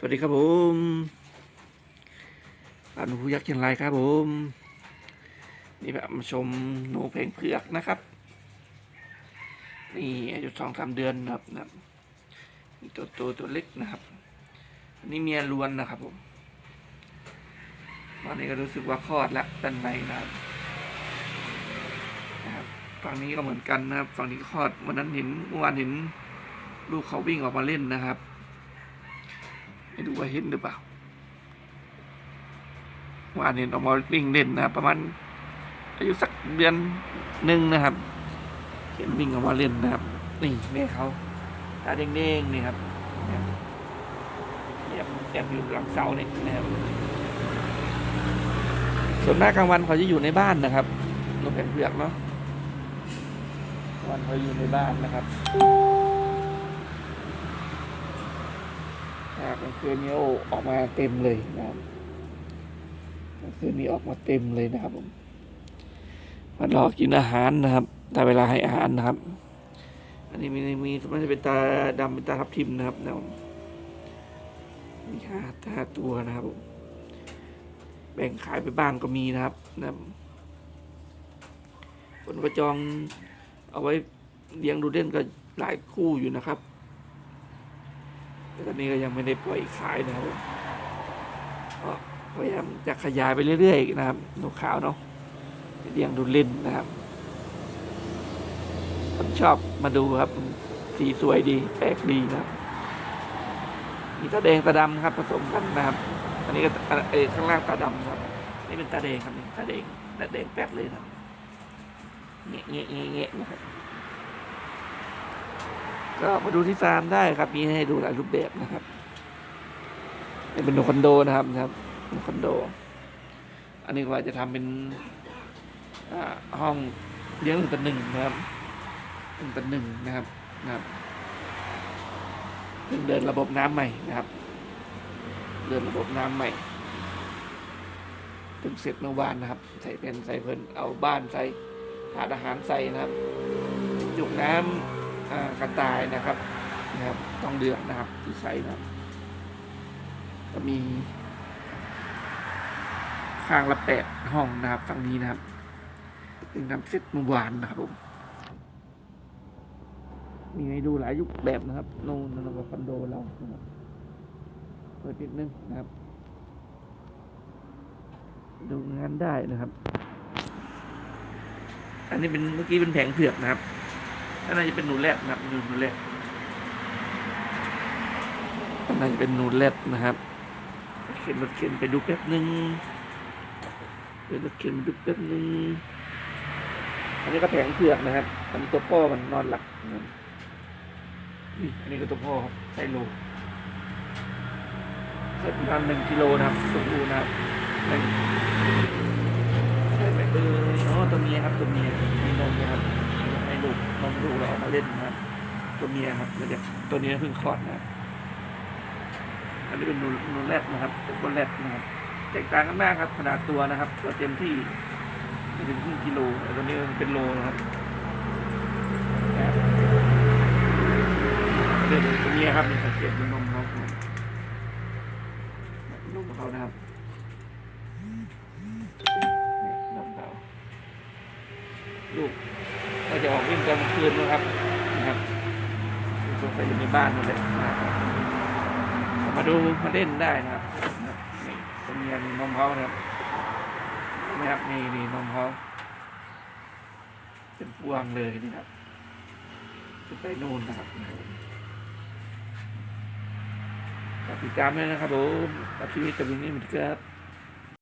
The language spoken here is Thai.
สวัสดีครับผมร้านหนูยักษ์เชียงรายครับผม นี่แบบมาชมหนูเพลงเผือกนะครับ นี่อายุสองสามเดือนนะครับนี่ตัวตัวตัวเล็กนะครับ อันนี้เมียล้วนนะครับผมตอนนี้ก็รู้สึกว่าคลอดแล้วด้านในนะครับนะครับฝั่งนี้ก็เหมือนกันนะครับ ฝั่งนี้คลอดวันนั้นเห็นเมื่อวานเห็นลูกเขาวิ่งออกมาเล่นนะครับ ไม่รู้ว่าเห็นหรือเปล่าวานเห็นออกมาวิ่งเล่นนะครับประมาณอายุสักเดือนหนึ่งนะครับ เห็นวิ่งออกมาเล่นนะครับ นี่แม่เขาตาเด้งๆนี่ครับแอบแอบอยู่หลังเสาเนี่ยนะครับ ส่วนมากลางวันเขาจะอยู่ในบ้านนะครับนกแผ่นเผือกเนาะวันเขาอยู่ในบ้านนะครับ กลางคืนนี้ออกมาเต็มเลยนะครับกลางคืนนี้ออกมาเต็มเลยนะครับผมมารอกินอาหารนะครับแต่เวลาให้อาหารนะครับ อันนี้มีมีมันจะเป็นตาดำเป็นตาทับทิมนะครับนะครับมีห้าห้าตัวนะครับผมแบ่งขายไปบ้างก็มีนะครับนะครับคนประจองเอาไว้เลี้ยงดูเด่นก็หลายคู่อยู่นะครับ แต่ตอนนี้ก็ยังไม่ได้ปล่อยขายนะครับก็พยายามจะขยายไปเรื่อยๆนะครับหนกขาวเนาะเลี้ยงดูเล่นนะครับผมชอบมาดูครับ สีสวยดีแปลกดีนะครับมีตาแดงตาดำครับผสมกันนะครับ อันนี้ก็เออข้างล่างตาดำครับนี่เป็นตาแดงครับนี่ตาแดงตาแดงแป๊บเลยนะเงี้ยเงี้ยเงี้ยเงี้ยนะครับ ก็มาดูที่ฟาร์มได้ครับ มีให้ดูหลายรูปแบบนะครับนี่เป็นคอนโดนะครับครับคอนโด อันนี้ว่าจะทำเป็นห้องเลี้ยงหนึ่งต่อหนึ่งนะครับหนึ่งต่อหนึ่งนะครับนะครับเพิ่งเดินระบบน้ำใหม่นะครับ เดินระบบน้ำใหม่ถึงเสร็จเมื่อวานนะครับ ใส่เป็นใส่เพิ่นเอาบ้านใส่ถาดอาหารใส่นะครับจุกน้ำอ่า กระต่ายนะครับนะครับต้องเดือดนะครับที่ใส่นะครับ ก็มีข้างละแปดห้องนะครับฝั่งนี้นะครับถึงทำเสร็จเมื่อวานนะครับผมมีให้ดูหลายยุคแบบนะครับโน่นนะครับคอนโดเรานะครับเปิดนิดนึงนะครับ ดูงานได้นะครับ อันนี้เป็นเมื่อกี้เป็นแผงเผือกนะครับ นนั้นจะเป็นนูแรดนะครับดูนูแรดอันนั้นจะเป็นนูแรดนะครับเข็นรถเข็นไปดูแป๊บนึงเดี๋ยวรถเข็นไปดูแป๊บนึงอันนี้ก็แผงเผือกนะครับอันตัวพ่อมันนอนหลับนี่อันนี้ก็ตัวพ่อครับไซโลเสร็จประมาณหนึ่งกิโลนะครับตัวผู้นะครับหนึ่งใช่ไหมเอออ๋อตัวเมียครับตัวเมียมีนมนะครับ ลูกนมลูกเราออกมาเล่นนะครับตัวเมียครับเดี๋ยวตัวนี้เพิ่งคลอดนะครับอันนี้เป็นนูนูแรดนะครับเป็นบนแรดนะครับแตกต่างกันมากครับ ขนาดตัวนะครับตัวเต็มที่ไม่ถึงครึ่งกิโลแต่ตัวนี้เป็นโลนะครับเรื่องตัวเมียครับมีสังเกตดูนมเขาครับนมเขานะครับนี่นมเขาลูก จะออกวิ่งกลางคืนนะครับนะครับสงสัยอยู่ในบ้านนั่แหละนะครับมาดูมาเล่นได้นะครับนี่ตัวเมียมีนมเขานะครับนะครับนี่นี่นมเขาเป็นพวงเลยนี่ครับจะไปนู่นนะครับฝากติดตามด้วยนะครับผมกับชีวิตกับวินนี่เหมือนกัน